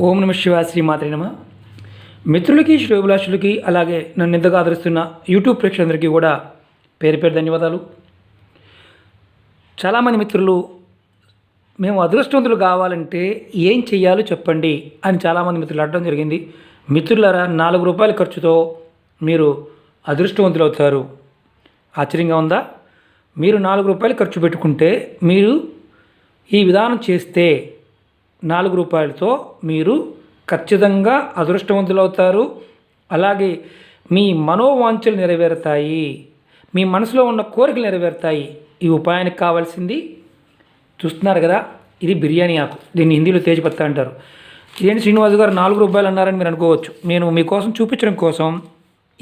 ఓం నమ శివ శ్రీమాత్రి నమ. మిత్రులకి శ్రేభిలాషులకి అలాగే నన్ను ఇంతగా ఆదరిస్తున్న యూట్యూబ్ ప్రేక్షకులందరికీ కూడా పేరు పేరు ధన్యవాదాలు. చాలామంది మిత్రులు మేము అదృష్టవంతులు కావాలంటే ఏం చెయ్యాలో చెప్పండి అని చాలామంది మిత్రులు అడగడం జరిగింది. మిత్రులారా నాలుగు రూపాయల ఖర్చుతో మీరు అదృష్టవంతులు అవుతారు. ఆశ్చర్యంగా ఉందా? మీరు నాలుగు రూపాయలు ఖర్చు పెట్టుకుంటే మీరు ఈ విధానం చేస్తే నాలుగు రూపాయలతో మీరు ఖచ్చితంగా అదృష్టవంతులవుతారు. అలాగే మీ మనోవాంఛలు నెరవేరుతాయి. మీ మనసులో ఉన్న కోరికలు నెరవేరుతాయి. ఈ ఉపాయానికి కావాల్సింది చూస్తున్నారు కదా ఇది బిర్యానీ ఆకు. దీన్ని హిందీలో తేజ్పత్తా అంటారు. ఇదేంటి శ్రీనివాస్ గారు నాలుగు రూపాయలు అన్నారని మీరు అనుకోవచ్చు. నేను మీకోసం చూపించడం కోసం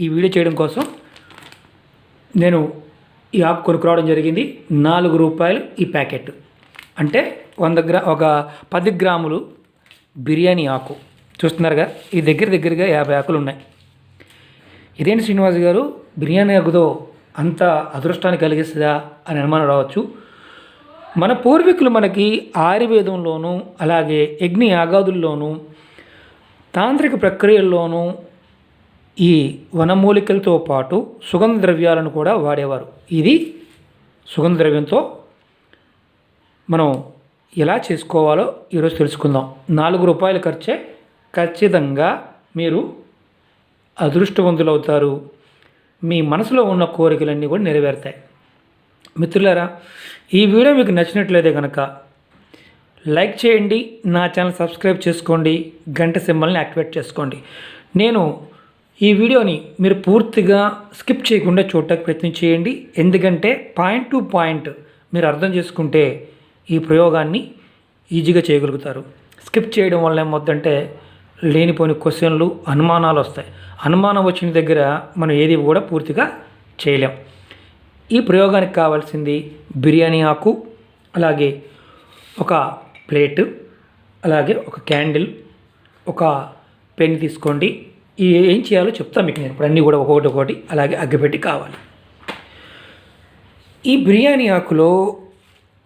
ఈ వీడియో చేయడం కోసం నేను ఈ ఆకు కొనుక్కురావడం జరిగింది. నాలుగు రూపాయలు ఈ ప్యాకెట్. అంటే వంద గ్రా ఒక పది గ్రాములు బిర్యానీ ఆకు. చూస్తున్నారుగా ఈ దగ్గర దగ్గరగా యాభై ఆకులు ఉన్నాయి. ఇదేంటి శ్రీనివాస్ గారు? బిర్యానీ ఆకుతో అంత అదృష్టాన్ని కలిగిస్తుందా అని అనుమానం రావచ్చు. మన పూర్వీకులు మనకి ఆయుర్వేదంలోనూ అలాగే యజ్ఞ యాగాదుల్లోనూ తాంత్రిక ప్రక్రియల్లోనూ ఈ వనమూలికలతో పాటు సుగంధ ద్రవ్యాలను కూడా వాడేవారు. ఇది సుగంధ ద్రవ్యంతో మనం ఎలా చేసుకోవాలో ఈరోజు తెలుసుకుందాం. నాలుగు రూపాయలు ఖర్చే ఖచ్చితంగా మీరు అదృష్టవంతులవుతారు. మీ మనసులో ఉన్న కోరికలన్నీ కూడా నెరవేరుతాయి. మిత్రులారా ఈ వీడియో మీకు నచ్చినట్లయితే కనుక లైక్ చేయండి నా ఛానల్ సబ్స్క్రైబ్ చేసుకోండి గంట సింబల్ని యాక్టివేట్ చేసుకోండి. నేను ఈ వీడియోని మీరు పూర్తిగా స్కిప్ చేయకుండా చూడటానికి ప్రయత్నం చేయండి. ఎందుకంటే పాయింట్ టు పాయింట్ మీరు అర్థం చేసుకుంటే ఈ ప్రయోగాన్ని ఈజీగా చేయగలుగుతారు. స్కిప్ చేయడం వల్ల ఏమవుతుందంటే లేనిపోని క్వశ్చన్లు అనుమానాలు వస్తాయి. అనుమానం వచ్చిన దగ్గర మనం ఏది కూడా పూర్తిగా చేయలేం. ఈ ప్రయోగానికి కావాల్సింది బిర్యానీ ఆకు అలాగే ఒక ప్లేట్ అలాగే ఒక క్యాండిల్ ఒక పెన్ తీసుకోండి. ఈ ఏం చేయాలో చెప్తాను మీకు నేను. ఇప్పుడు అన్నీ కూడా ఒకటి ఒకటి అలాగే అగ్గిపెట్టి కావాలి. ఈ బిర్యానీ ఆకులో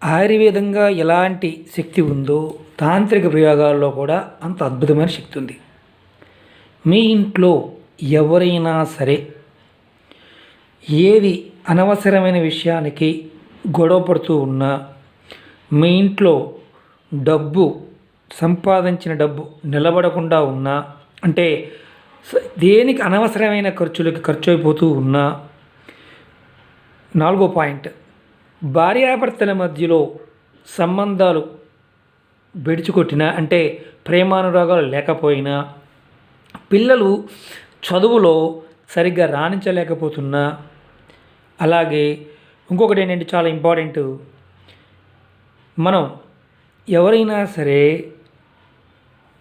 ఆయుర్వేదంగా ఎలాంటి శక్తి ఉందో తాంత్రిక ప్రయోగాల్లో కూడా అంత అద్భుతమైన శక్తి ఉంది. మీ ఇంట్లో ఎవరైనా సరే ఏది అనవసరమైన విషయానికి గొడవ పడుతూ ఉన్నా మీ ఇంట్లో డబ్బు సంపాదించిన డబ్బు నిలబడకుండా ఉన్నా అంటే దేనికి అనవసరమైన ఖర్చులకి ఖర్చు అయిపోతూ ఉన్నా నాలుగో పాయింట్ భార్యాభర్తల మధ్యలో సంబంధాలు బెడిచికొట్టినా అంటే ప్రేమానురాగాలు లేకపోయినా పిల్లలు చదువులో సరిగ్గా రాణించలేకపోతున్నా అలాగే ఇంకొకటి ఏంటంటే చాలా ఇంపార్టెంట్ మనం ఎవరైనా సరే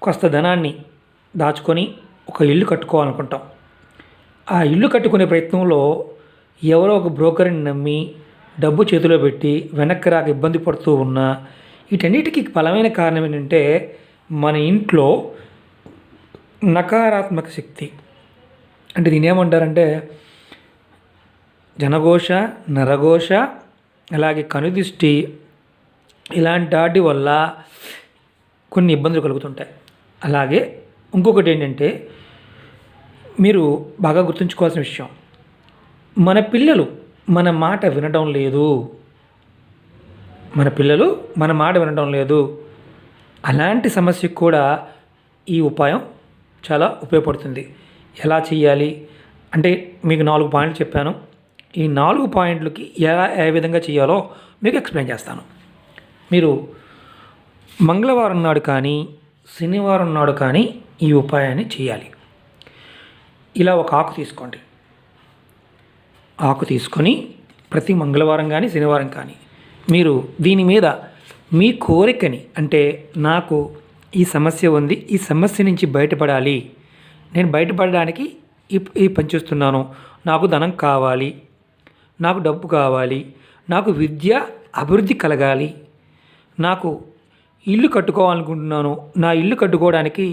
కొంత ధనాన్ని దాచుకొని ఒక ఇల్లు కట్టుకోవాలనుకుంటాం. ఆ ఇల్లు కట్టుకునే ప్రయత్నంలో ఎవరో ఒక బ్రోకర్ని నమ్మి డబ్బు చేతిలో పెట్టి వెనక్కి రాక ఇబ్బంది పడుతూ ఉన్నా వీటన్నిటికీ బలమైన కారణం ఏంటంటే మన ఇంట్లో నకారాత్మక శక్తి. అంటే దీని ఏమంటారంటే జనఘోష నరఘోష అలాగే కనుదిష్టి ఇలాంటి వాటి వల్ల కొన్ని ఇబ్బందులు కలుగుతుంటాయి. అలాగే ఇంకొకటి ఏంటంటే మీరు బాగా గుర్తుంచుకోవాల్సిన విషయం. మన పిల్లలు మన మాట వినడం లేదు. మన పిల్లలు మన మాట వినడం లేదు. అలాంటి సమస్యకు కూడా ఈ ఉపాయం చాలా ఉపయోగపడుతుంది. ఎలా చేయాలి అంటే మీకు నాలుగు పాయింట్లు చెప్పాను. ఈ నాలుగు పాయింట్లకి ఎలా ఏ విధంగా చేయాలో మీకు ఎక్స్ప్లెయిన్ చేస్తాను. మీరు మంగళవారం నాడు కానీ శనివారం నాడు కానీ ఈ ఉపాయాన్ని చేయాలి ఇలా ఒక ఆకు తీసుకోండి. ఆకు తీసుకొని ప్రతి మంగళవారం కానీ శనివారం కానీ మీరు దీని మీద మీ కోరికని అంటే నాకు ఈ సమస్య ఉంది ఈ సమస్య నుంచి బయటపడాలి నేను బయటపడడానికి ఈ ఈ పని చేస్తున్నాను నాకు ధనం కావాలి నాకు డబ్బు కావాలి నాకు విద్య అభివృద్ధి కలగాలి నాకు ఇల్లు కట్టుకోవాలనుకుంటున్నాను నా ఇల్లు కట్టుకోవడానికి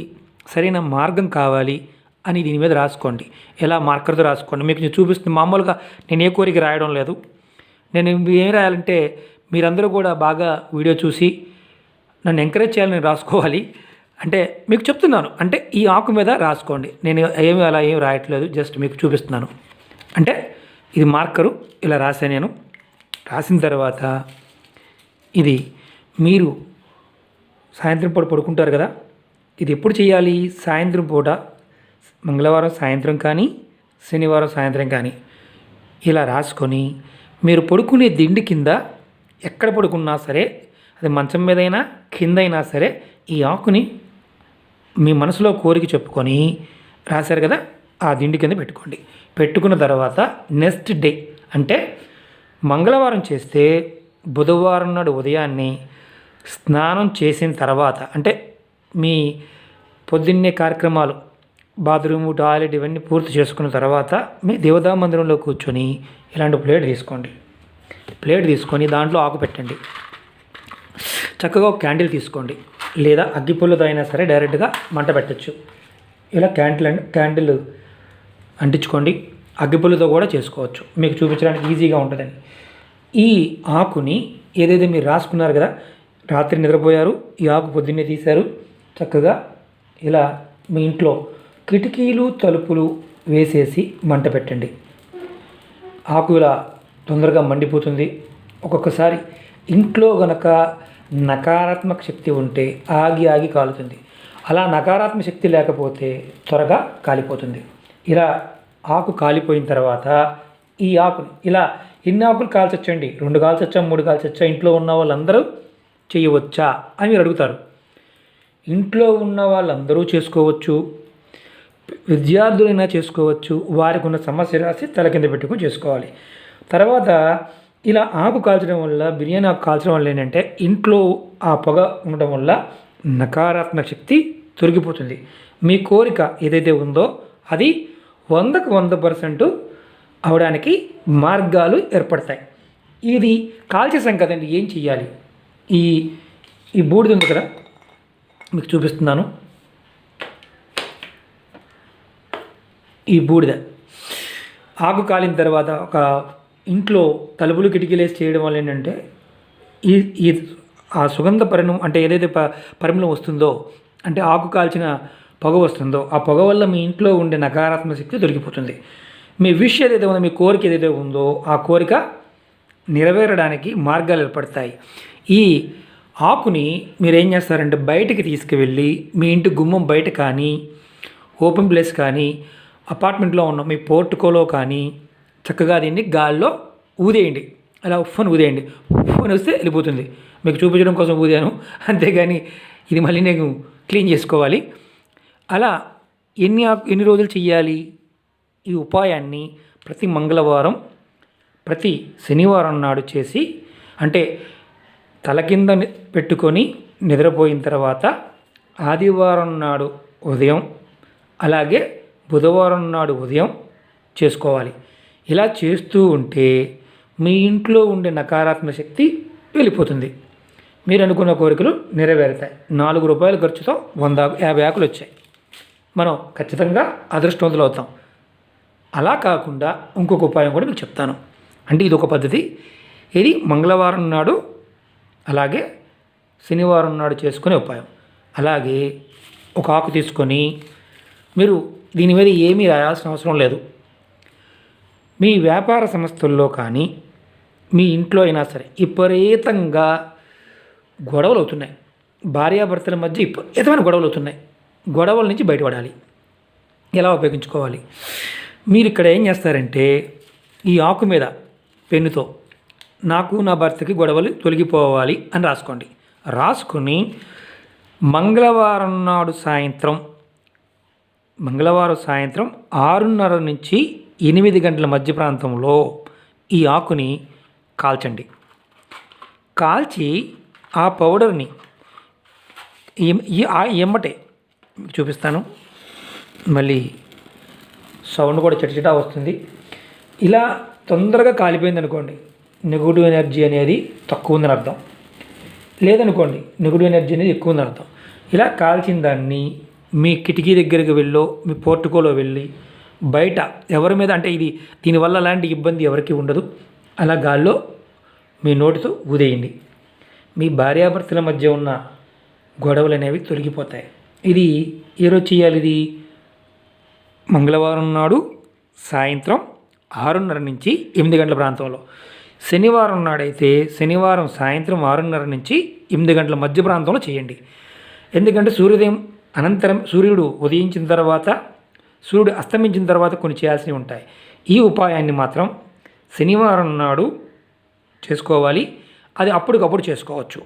సరైన మార్గం కావాలి అని దీని మీద రాసుకోండి. ఎలా? మార్కర్తో రాసుకోండి. మీకు నేను చూపిస్తుంది మామూలుగా నేను ఏ కోరిక రాయడం లేదు. నేను ఏం రాయాలంటే మీరందరూ కూడా బాగా వీడియో చూసి నన్ను ఎంకరేజ్ చేయాలని రాసుకోవాలి. అంటే మీకు చెప్తున్నాను. అంటే ఈ ఆకు మీద రాసుకోండి. నేను ఏమి అలా ఏమి రాయట్లేదు జస్ట్ మీకు చూపిస్తున్నాను. అంటే ఇది మార్కరు ఇలా రాశాను నేను. రాసిన తర్వాత ఇది మీరు సాయంత్రం పూట పడుకుంటారు కదా? ఇది ఎప్పుడు చేయాలి? సాయంత్రం పూట మంగళవారం సాయంత్రం కానీ శనివారం సాయంత్రం కానీ ఇలా రాసుకొని మీరు పడుకునే దిండి కింద ఎక్కడ పడుకున్నా సరే అది మంచం మీదైనా కిందైనా సరే ఈ ఆకుని మీ మనసులో కోరిక చెప్పుకొని రాశారు కదా ఆ దిండి కింద పెట్టుకోండి. పెట్టుకున్న తర్వాత నెక్స్ట్ డే అంటే మంగళవారం చేస్తే బుధవారం నాడు ఉదయాన్నే స్నానం చేసిన తర్వాత అంటే మీ పొద్దున్నే కార్యక్రమాలు బాత్రూము టాయిలెట్ ఇవన్నీ పూర్తి చేసుకున్న తర్వాత మీ దేవతా మందిరంలో కూర్చొని ఇలాంటి ప్లేట్ తీసుకోండి. ప్లేట్ తీసుకొని దాంట్లో ఆకు పెట్టండి. చక్కగా ఒక క్యాండిల్ తీసుకోండి. లేదా అగ్గిపుల్లతో అయినా సరే డైరెక్ట్గా మంట పెట్టచ్చు. ఇలా క్యాండిల్ క్యాండిల్ అంటించుకోండి. అగ్గిపుల్లతో కూడా చేసుకోవచ్చు. మీకు చూపించడానికి ఈజీగా ఉంటుందని. ఈ ఆకుని ఏదైతే మీరు రాసుకున్నారు కదా రాత్రి నిద్రపోయారు ఈ ఆకు పొద్దున్నే తీశారు చక్కగా ఇలా మీ ఇంట్లో కిటికీలు తలుపులు వేసేసి మంట పెట్టండి. ఆకు ఇలా తొందరగా మండిపోతుంది. ఒక్కొక్కసారి ఇంట్లో గనక నకారాత్మక శక్తి ఉంటే ఆగి ఆగి కాలుతుంది. అలా నకారాత్మక శక్తి లేకపోతే త్వరగా కాలిపోతుంది. ఇలా ఆకు కాలిపోయిన తర్వాత ఈ ఆకుని ఇలా ఎన్ని ఆకులు కాల్చొచ్చండి? రెండు కాల్చొచ్చా? మూడు కాల్చొచ్చా? ఇంట్లో ఉన్న వాళ్ళందరూ చేయవచ్చా అని మీరు అడుగుతారు. ఇంట్లో ఉన్న వాళ్ళందరూ చేసుకోవచ్చు. విద్యార్థులైనా చేసుకోవచ్చు. వారికి ఉన్న సమస్య రాసి తల కింద పెట్టుకొని చేసుకోవాలి. తర్వాత ఇలా ఆకు కాల్చడం వల్ల బిర్యానీ ఆకు కాల్చడం వల్ల ఏంటంటే ఇంట్లో ఆ పొగ ఉండడం వల్ల నకారాత్మక శక్తి తొలగిపోతుంది. మీ కోరిక ఏదైతే ఉందో అది వందకు వంద పర్సెంట్ అవడానికి మార్గాలు ఏర్పడతాయి. ఇది కాల్చేసాం కదండి ఏం చెయ్యాలి? ఈ ఈ బూడిద ఉంది కదా మీకు చూపిస్తున్నాను. ఈ బూడిద. ఆకు కాలిన తర్వాత ఒక ఇంట్లో తలుపులు కిటికీలేసి చేయడం వల్ల ఏంటంటే ఈ ఈ ఆ సుగంధ పరిణం అంటే ఏదైతే ప పరిమళం వస్తుందో అంటే ఆకు కాల్చిన పొగ వస్తుందో ఆ పొగ వల్ల మీ ఇంట్లో ఉండే నకారాత్మక శక్తి దొరికిపోతుంది మీ విష్ ఏదైతే ఉందో మీ కోరిక ఏదైతే ఉందో ఆ కోరిక నెరవేరడానికి మార్గాలు ఏర్పడతాయి. ఈ ఆకుని మీరు ఏం చేస్తారంటే బయటికి తీసుకువెళ్ళి మీ ఇంటి గుమ్మం బయట కానీ ఓపెన్ ప్లేస్ కానీ అపార్ట్మెంట్లో ఉన్న మీ పోర్టుకోలో కానీ చక్కగా దీన్ని గాల్లో ఊదేయండి. అలా ఉఫ్ఫని ఊదేయండి. ఉఫ్ఫని వస్తే వెళ్ళిపోతుంది. మీకు చూపించడం కోసం ఊదాను. అంతేగాని ఇది మళ్ళీ నేను క్లీన్ చేసుకోవాలి. అలా ఎన్ని ఎన్ని రోజులు చెయ్యాలి? ఈ ఉపాయాన్ని ప్రతి మంగళవారం ప్రతి శనివారం నాడు చేసి అంటే తల కింద పెట్టుకొని నిద్రపోయిన తర్వాత ఆదివారం నాడు ఉదయం అలాగే బుధవారం నాడు ఉదయం చేసుకోవాలి. ఇలా చేస్తూ ఉంటే మీ ఇంట్లో ఉండే నకారాత్మక శక్తి వెళ్ళిపోతుంది. మీరు అనుకున్న కోరికలు నెరవేరుతాయి. నాలుగు రూపాయల ఖర్చుతో వంద యాభై ఆకులు వచ్చాయి. మనం ఖచ్చితంగా అదృష్టవంతులు అవుతాం. అలా కాకుండా ఇంకొక ఉపాయం కూడా మీకు చెప్తాను. అంటే ఇది ఒక పద్ధతి. ఇది మంగళవారం నాడు అలాగే శనివారం నాడు చేసుకునే ఉపాయం. అలాగే ఒక ఆకు తీసుకొని మీరు దీని మీద ఏమీ రాయాల్సిన అవసరం లేదు. మీ వ్యాపార సంస్థల్లో కానీ మీ ఇంట్లో అయినా సరే విపరీతంగా గొడవలు అవుతున్నాయి. భార్యాభర్తల మధ్య విపరీతమైన గొడవలు అవుతున్నాయి. గొడవల నుంచి బయటపడాలి. ఎలా ఉపయోగించుకోవాలి? మీరు ఇక్కడ ఏం చేస్తారంటే ఈ ఆకు మీద పెన్నుతో నాకు నా భర్తకి గొడవలు తొలగిపోవాలి అని రాసుకోండి. రాసుకొని మంగళవారం నాడు సాయంత్రం మంగళవారం సాయంత్రం ఆరున్నర నుంచి ఎనిమిది గంటల మధ్య ప్రాంతంలో ఈ ఆకుని కాల్చండి. కాల్చి ఆ పౌడర్ని ఆ ఎమ్మటే చూపిస్తాను. మళ్ళీ సౌండ్ కూడా చిటచిటా వస్తుంది. ఇలా తొందరగా కాలిపోయింది అనుకోండి నెగిటివ్ ఎనర్జీ అనేది తక్కువ ఉందని అర్థం. లేదనుకోండి నెగిటివ్ ఎనర్జీ అనేది ఎక్కువ ఉందని అర్థం. ఇలా కాల్చిన దాన్ని మీ కిటికీ దగ్గరికి వెళ్ళో మీ పోర్టుకోలో వెళ్ళి బయట ఎవరి మీద అంటే ఇది దీనివల్ల అలాంటి ఇబ్బంది ఎవరికి ఉండదు. అలా గాల్లో మీ నోటితో ఊదేయండి. మీ భార్యాభర్తల మధ్య ఉన్న గొడవలు అనేవి తొలగిపోతాయి. ఇది ఏ రోజు చేయాలి ఇది? మంగళవారం నాడు సాయంత్రం ఆరున్నర నుంచి ఎనిమిది గంటల ప్రాంతంలో. శనివారం నాడైతే శనివారం సాయంత్రం ఆరున్నర నుంచి ఎనిమిది గంటల మధ్య ప్రాంతంలో చేయండి. ఎందుకంటే సూర్యోదయం అనంతరం సూర్యుడు ఉదయించిన తర్వాత సూర్యుడు అస్తమించిన తర్వాత కొన్ని చేయాల్సినవి ఉంటాయి. ఈ ఉపాయాన్ని మాత్రం శనివారం నాడు చేసుకోవాలి. అది అప్పటికప్పుడు చేసుకోవచ్చు.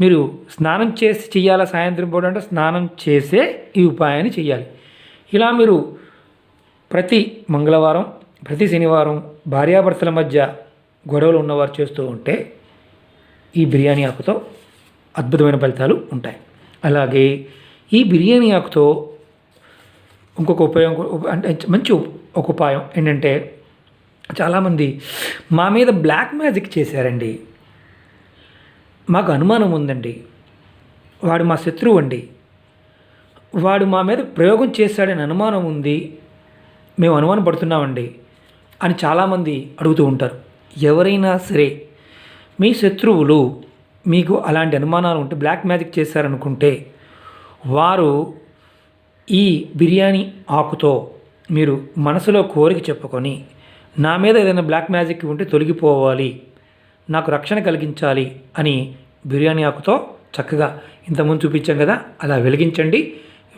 మీరు స్నానం చేసి చేయాలా సాయంత్రం పూట అంటే స్నానం చేసే ఈ ఉపాయాన్ని చేయాలి ఇలా మీరు ప్రతి మంగళవారం ప్రతి శనివారం భార్యాభర్తల మధ్య గొడవలు ఉన్నవారు చేస్తూ ఉంటే ఈ బిర్యానీ ఆకుతో అద్భుతమైన ఫలితాలు ఉంటాయి. అలాగే ఈ బిర్యానీ ఆకుతో ఇంకొక ఉపయోగం అంటే మంచి ఒక ఉపాయం ఏంటంటే చాలామంది మా మీద బ్లాక్ మ్యాజిక్ చేశారండి. మాకు అనుమానం ఉందండి. వాడు మా శత్రువు అండి. వాడు మా మీద ప్రయోగం చేశాడని అనుమానం ఉంది. మేము అనుమానం పడుతున్నామండి అని చాలామంది అడుగుతూ ఉంటారు. ఎవరైనా సరే మీ శత్రువులు మీకు అలాంటి అనుమానాలు ఉంటే బ్లాక్ మ్యాజిక్ చేశారనుకుంటే వారు ఈ బిర్యానీ ఆకుతో మీరు మనసులో కోరిక చెప్పుకొని నా మీద ఏదైనా బ్లాక్ మ్యాజిక్ ఉంటే తొలగిపోవాలి నాకు రక్షణ కలిగించాలి అని బిర్యానీ ఆకుతో చక్కగా ఇంతకుముందు చూపించాం కదా అలా వెలిగించండి.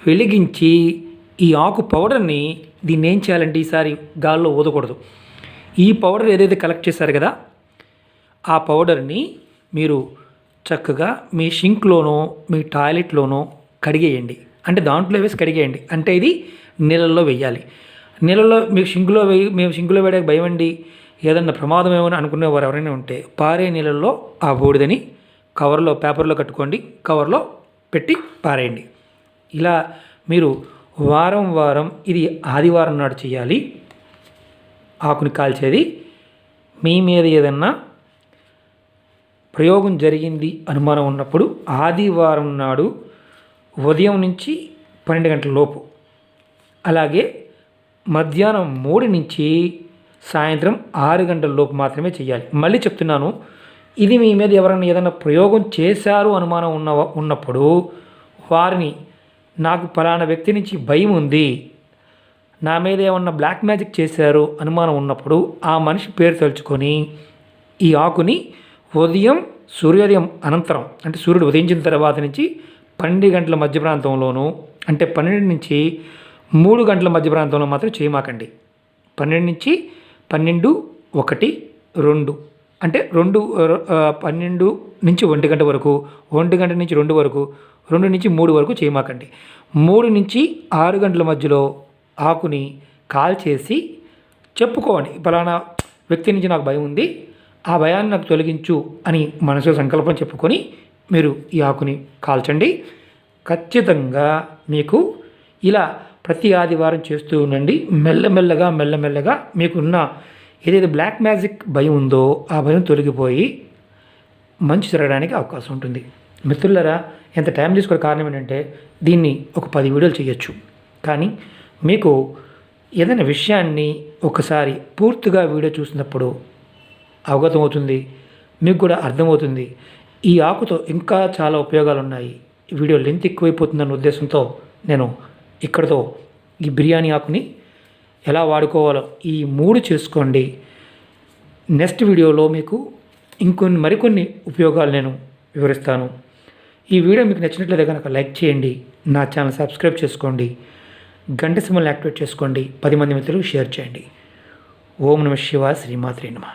వెలిగించి ఈ ఆకు పౌడర్ని దీన్ని ఏం చేయాలంటే ఈసారి గాల్లో ఊదకూడదు. ఈ పౌడర్ ఏదైతే కలెక్ట్ చేశారు కదా ఆ పౌడర్ని మీరు చక్కగా మీ షింక్లోనో మీ టాయిలెట్లోనో కడిగేయండి. అంటే దాంట్లో వేసి కడిగేయండి. అంటే ఇది నీళ్ళల్లో వేయాలి. నీళ్ళలో మీకు షింకులో వేయి మేము షింకులో వేయడానికి భయం అండి. ఏదన్నా ప్రమాదం ఏమని అనుకునేవారు ఎవరైనా ఉంటే పారే నీళ్ళల్లో ఆ బూడిదని కవర్లో పేపర్లో కట్టుకోండి. కవర్లో పెట్టి పారేయండి. ఇలా మీరు వారం వారం ఇది ఆదివారం నాడు చేయాలి. ఆకుని కాల్చేది. మీ మీద ఏదన్నా ప్రయోగం జరిగింది అనుమానం ఉన్నప్పుడు ఆదివారం నాడు ఉదయం నుంచి పన్నెండు గంటల లోపు. అలాగే మధ్యాహ్నం మూడు నుంచి సాయంత్రం ఆరు గంటల లోపు మాత్రమే చేయాలి మళ్ళీ చెప్తున్నాను ఇది మీ మీద ఎవరైనా ఏదైనా ప్రయోగం చేశారు అనుమానం ఉన్న ఉన్నప్పుడు వారిని నాకు ఫలానా వ్యక్తి నుంచి భయం ఉంది నా మీద ఏమన్నా బ్లాక్ మ్యాజిక్ చేశారు అనుమానం ఉన్నప్పుడు ఆ మనిషి పేరు తలుచుకొని ఈ ఆకుని ఉదయం సూర్యోదయం అనంతరం అంటే సూర్యుడు ఉదయించిన తర్వాత నుంచి పన్నెండు గంటల మధ్య ప్రాంతంలోనూ అంటే పన్నెండు నుంచి మూడు గంటల మధ్య ప్రాంతంలో మాత్రం చేయమాకండి. పన్నెండు నుంచి పన్నెండు ఒకటి రెండు. అంటే రెండు పన్నెండు నుంచి ఒంటి గంట వరకు ఒంటి గంట నుంచి రెండు వరకు రెండు నుంచి మూడు వరకు చేయమాకండి. మూడు నుంచి ఆరు గంటల మధ్యలో ఆకుని కాల్చేసి చెప్పుకోండి. ఫలానా వ్యక్తి నుంచి నాకు భయం ఉంది ఆ భయాన్ని నాకు తొలగించు అని మనసులో సంకల్పం చెప్పుకొని మీరు ఈ ఆకుని కాల్చండి. ఖచ్చితంగా మీకు ఇలా ప్రతి ఆదివారం చేస్తూ ఉండండి. మెల్లమెల్లగా మెల్లమెల్లగా మీకున్న ఏదైతే బ్లాక్ మ్యాజిక్ భయం ఉందో ఆ భయం తొలగిపోయి మంచి జరగడానికి అవకాశం ఉంటుంది. మిత్రులరా ఎంత టైం తీసుకునే కారణం ఏంటంటే దీన్ని ఒక పది వీడియోలు చేయొచ్చు. కానీ మీకు ఏదైనా విషయాన్ని ఒకసారి పూర్తిగా వీడియో చూసినప్పుడు అవగతం అవుతుంది. మీకు కూడా అర్థమవుతుంది. ఈ ఆకుతో ఇంకా చాలా ఉపయోగాలు ఉన్నాయి ఈ వీడియో లెంత్ ఎక్కువైపోతుందన్న ఉద్దేశంతో నేను ఇక్కడతో ఈ బిర్యానీ ఆకుని ఎలా వాడుకోవాలో ఈ మూడు చేసుకోండి. నెక్స్ట్ వీడియోలో మీకు ఇంకొన్ని మరికొన్ని ఉపయోగాలు నేను వివరిస్తాను. ఈ వీడియో మీకు నచ్చినట్లయితే కనుక లైక్ చేయండి. నా ఛానల్ సబ్స్క్రైబ్ చేసుకోండి. గంట సింబల్ని యాక్టివేట్ చేసుకోండి. పది మంది మిత్రులకు షేర్ చేయండి. ఓం నమ శివ శ్రీమాత్రి నమ.